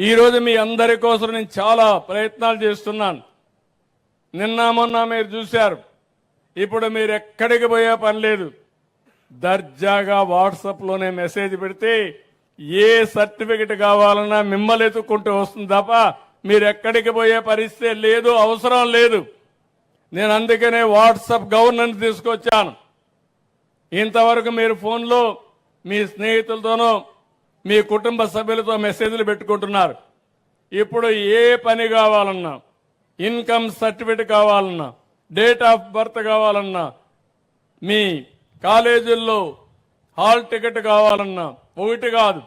ఈరోజు మీ అందరి కోసం నేను చాలా ప్రయత్నాలు చేస్తున్నాను. నిన్న మొన్న మీరు చూశారు. ఇప్పుడు మీరు ఎక్కడికి పోయే పని లేదు. దర్జాగా వాట్సాప్లోనే మెసేజ్ పెడితే ఏ సర్టిఫికెట్ కావాలన్నా మిమ్మల్ని ఎత్తుక్కుంటూ వస్తుంది తప్ప మీరు ఎక్కడికి పోయే పరిస్థితి లేదు అవసరం లేదు. నేను అందుకనే వాట్సాప్ గవర్నెన్స్ తీసుకొచ్చాను. ఇంతవరకు మీరు ఫోన్లో మీ స్నేహితులతోనో మీ కుటుంబ సభ్యులతో మెసేజ్లు పెట్టుకుంటున్నారు. ఇప్పుడు ఏ పని కావాలన్నా ఇన్కమ్ సర్టిఫికేట్ కావాలన్నా డేట్ ఆఫ్ బర్త్ కావాలన్నా మీ కాలేజీల్లో హాల్ టికెట్ కావాలన్నా ఒకటి కాదు.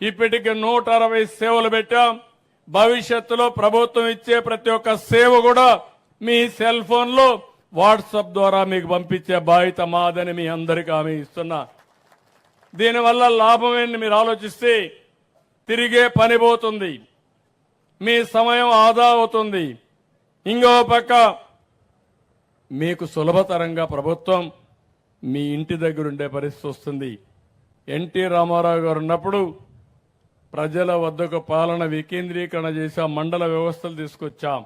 ఇప్పటికి నూట అరవై సేవలు పెట్టాం. భవిష్యత్తులో ప్రభుత్వం ఇచ్చే ప్రతి ఒక్క సేవ కూడా మీ సెల్ ఫోన్లో వాట్సాప్ ద్వారా మీకు పంపించే బాధ్యత మాదని మీ అందరికీ హామీ ఇస్తున్నా. దీనివల్ల లాభం ఏంటి మీరు ఆలోచిస్తే తిరిగే పని పోతుంది. మీ సమయం ఆదా అవుతుంది. ఇంకో పక్క మీకు సులభతరంగా ప్రభుత్వం మీ ఇంటి దగ్గర ఉండే పరిస్థితి వస్తుంది. ఎన్టీ రామారావు గారు ఉన్నప్పుడు ప్రజల వద్దకు పాలన వికేంద్రీకరణ చేశాం మండల వ్యవస్థలు తీసుకొచ్చాం.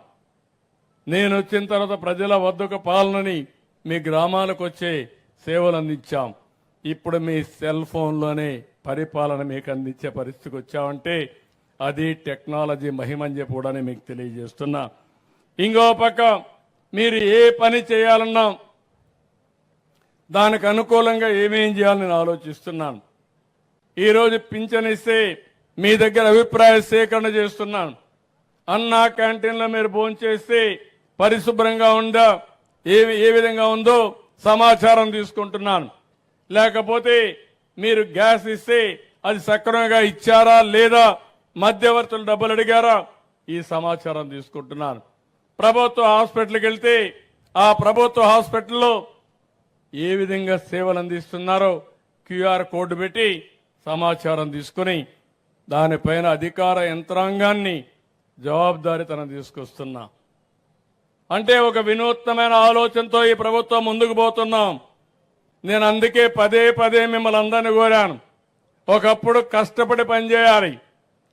నేను వచ్చిన తర్వాత ప్రజల వద్దకు పాలనని మీ గ్రామాలకు వచ్చే సేవలు అందించాం. ఇప్పుడు మీ సెల్ ఫోన్లోనే పరిపాలన మీకు అందించే పరిస్థితికి వచ్చామంటే అది టెక్నాలజీ మహిమని చెప్పి కూడా నేను మీకు తెలియజేస్తున్నా. ఇంకో పక్క మీరు ఏ పని చేయాలన్నా దానికి అనుకూలంగా ఏమేం చేయాలని నేను ఆలోచిస్తున్నాను. ఈరోజు పింఛన్ ఇస్తే మీ దగ్గర అభిప్రాయ సేకరణ చేస్తున్నాను. అన్నా క్యాంటీన్లో మీరు భోంచేస్తే పరిశుభ్రంగా ఉందా? ఏ ఏ విధంగా ఉందో సమాచారం తీసుకుంటున్నాను. లేకపోతే మీరు గ్యాస్ ఇస్తే అది సక్రమంగా ఇచ్చారా లేదా మధ్యవర్తులు డబ్బులు అడిగారా? ఈ సమాచారం తీసుకుంటున్నాను. ప్రభుత్వ హాస్పిటల్కి వెళ్తే ఆ ప్రభుత్వ హాస్పిటల్లో ఏ విధంగా సేవలు అందిస్తున్నారో క్యూఆర్ కోడ్ పెట్టి సమాచారం తీసుకుని దానిపైన అధికార యంత్రాంగాన్ని జవాబుదారీతనం తీసుకొస్తున్నా. అంటే ఒక వినూత్నమైన ఆలోచనతో ఈ ప్రభుత్వం ముందుకు పోతున్నాం. నేను అందుకే పదే పదే మిమ్మల్ని అందరిని కోరాను. ఒకప్పుడు కష్టపడి పనిచేయాలి.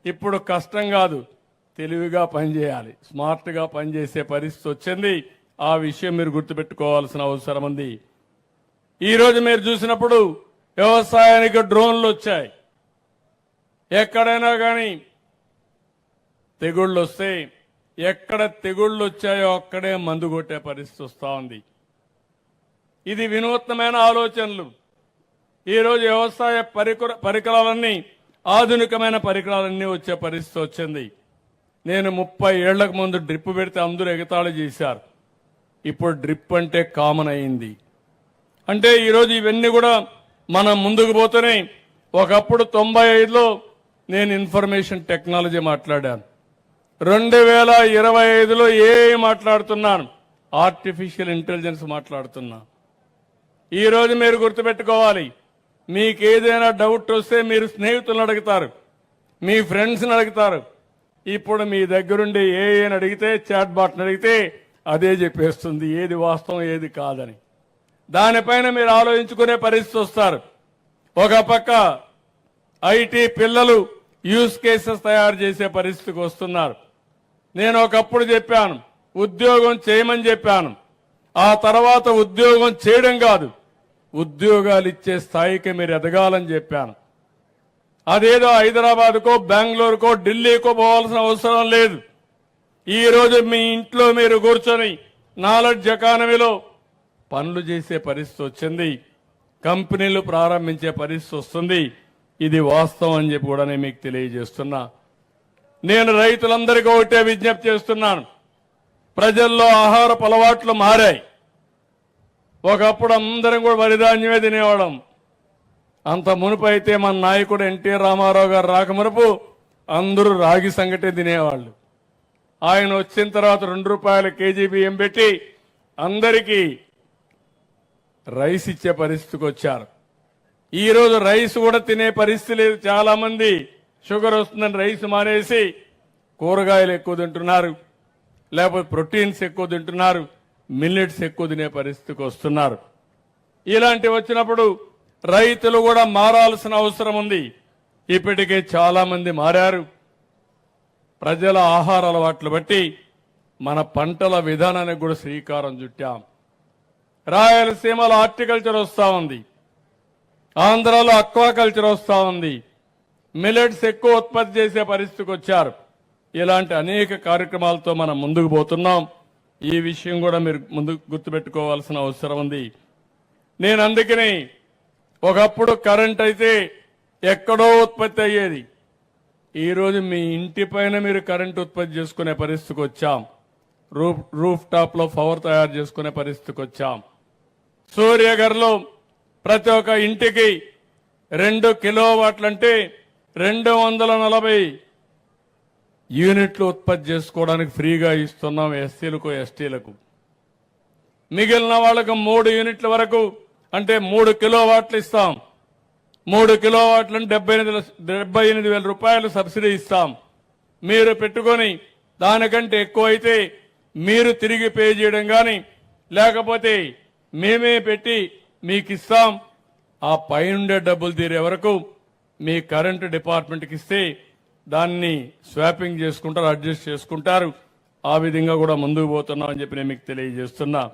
ఇప్పుడు కష్టం కాదు తెలివిగా పనిచేయాలి. స్మార్ట్గా పనిచేసే పరిస్థితి వచ్చింది. ఆ విషయం మీరు గుర్తుపెట్టుకోవాల్సిన అవసరం ఉంది. ఈరోజు మీరు చూసినప్పుడు వ్యవసాయానికి డ్రోన్లు వచ్చాయి. ఎక్కడైనా కానీ తెగుళ్ళు వస్తే ఎక్కడ తెగుళ్ళు వచ్చాయో అక్కడే మందు కొట్టే పరిస్థితి వస్తూ ఉంది. ఇది వినూత్నమైన ఆలోచనలు. ఈరోజు వ్యవసాయ పరికర పరికరాలన్నీ ఆధునికమైన పరికరాలన్నీ వచ్చే పరిస్థితి వచ్చింది. నేను ముప్పై ఏళ్ళకు ముందు డ్రిప్ పెడితే అందరూ ఎగతాళి చేశారు. ఇప్పుడు డ్రిప్ అంటే కామన్ అయింది. అంటే ఈరోజు ఇవన్నీ కూడా మనం ముందుకు పోతూనే ఒకప్పుడు తొంభై ఐదులో నేను ఇన్ఫర్మేషన్ టెక్నాలజీ మాట్లాడాను. రెండు వేల ఇరవై ఐదులో ఏ మాట్లాడుతున్నాను. ఆర్టిఫిషియల్ ఇంటెలిజెన్స్ మాట్లాడుతున్నా ఈరోజు మీరు గుర్తుపెట్టుకోవాలి. మీకు ఏదైనా డౌట్ వస్తే మీరు స్నేహితులను అడుగుతారు. మీ ఫ్రెండ్స్ని అడుగుతారు. ఇప్పుడు మీ దగ్గరుండి ఏ అని అడిగితే చాట్ బాట్ని అడిగితే అదే చెప్పేస్తుంది. ఏది వాస్తవం ఏది కాదని. దానిపైన మీరు ఆలోచించుకునే పరిస్థితి వస్తారు. ఒక పక్క ఐటీ పిల్లలు యూస్ కేసెస్ తయారు చేసే పరిస్థితికి వస్తున్నారు. నేను ఒకప్పుడు చెప్పాను ఉద్యోగం చేయమని చెప్పాను. ఆ తర్వాత ఉద్యోగం చేయడం కాదు. ఉద్యోగాలు ఇచ్చే స్థాయికి మీరు ఎదగాలని చెప్పాను. అదేదో హైదరాబాద్కో బెంగళూరుకో ఢిల్లీకో పోవాల్సిన అవసరం లేదు. ఈరోజు మీ ఇంట్లో మీరు కూర్చొని నాలెడ్జ్ ఎకానమీలో పనులు చేసే పరిస్థితి వచ్చింది. కంపెనీలు ప్రారంభించే పరిస్థితి వస్తుంది. ఇది వాస్తవం అని చెప్పి కూడా నేను మీకు తెలియజేస్తున్నా. నేను రైతులందరికీ ఒకటే విజ్ఞప్తి చేస్తున్నాను. ప్రజల్లో ఆహార అలవాట్లు మారాయి. ఒకప్పుడు అందరం కూడా వరిధాన్యమే తినేవాళ్ళం. అంత మునుపు అయితే మన నాయకుడు ఎన్టీ రామారావు గారు రాకమునుపు అందరూ రాగి సంగటే తినేవాళ్ళు. ఆయన వచ్చిన తర్వాత రెండు రూపాయల కేజీ బియ్యం పెట్టి అందరికీ రైస్ ఇచ్చే పరిస్థితికి వచ్చారు. ఈరోజు రైస్ కూడా తినే పరిస్థితి లేదు. చాలామంది షుగర్ వస్తుందని రైస్ మానేసి కూరగాయలు ఎక్కువ తింటున్నారు. లేకపోతే ప్రోటీన్స్ ఎక్కువ తింటున్నారు. మిల్లెట్స్ ఎక్కువ తినే పరిస్థితికి వస్తున్నారు. ఇలాంటి వచ్చినప్పుడు రైతులు కూడా మారాల్సిన అవసరం ఉంది. ఇప్పటికే చాలామంది మారారు. ప్రజల ఆహార అలవాట్లు బట్టి మన పంటల విధానానికి కూడా శ్రీకారం చుట్టాం. రాయలసీమలో హార్టికల్చర్ వస్తూ ఉంది. ఆంధ్రాలో అక్వాకల్చర్ వస్తూ ఉంది. మిలెట్స్ ఎక్కువ ఉత్పత్తి చేసే పరిస్థితికి వచ్చారు. ఇలాంటి అనేక కార్యక్రమాలతో మనం ముందుకు పోతున్నాం. ఈ విషయం కూడా మీరు ముందు గుర్తుపెట్టుకోవాల్సిన అవసరం ఉంది. నేను అందుకని ఒకప్పుడు కరెంట్ అయితే ఎక్కడో ఉత్పత్తి అయ్యేది. ఈరోజు మీ ఇంటి పైన మీరు కరెంట్ ఉత్పత్తి చేసుకునే పరిస్థితికి వచ్చాం. రూఫ్ రూఫ్ టాప్లో పవర్ తయారు చేసుకునే పరిస్థితికి వచ్చాం. సూర్యగర్లో ప్రతి ఒక్క ఇంటికి రెండు కిలో వాట్లంటే రెండు వందల నలభై యూనిట్లు ఉత్పత్తి చేసుకోవడానికి ఫ్రీగా ఇస్తున్నాం ఎస్సీలకు ఎస్టీలకు. మిగిలిన వాళ్ళకు మూడు యూనిట్ల వరకు అంటే మూడు కిలో వాట్లు ఇస్తాం. మూడు కిలో వాట్లను డెబ్బై ఎనిమిది డెబ్బై ఎనిమిది వేల రూపాయలు సబ్సిడీ ఇస్తాం. మీరు పెట్టుకొని దానికంటే ఎక్కువ అయితే మీరు తిరిగి పే చేయడం కానీ లేకపోతే మేమే పెట్టి మీకు ఇస్తాం ఆ పైనుండే డబ్బులు తీరే వరకు మీ కరెంటు డిపార్ట్మెంట్కి ఇస్తే దాన్ని స్వాపింగ్ చేసుకుంటారు అడ్జస్ట్ చేసుకుంటారు. ఆ విధంగా కూడా ముందుకు పోతున్నాం అని చెప్పి నేను మీకు తెలియజేస్తున్నా.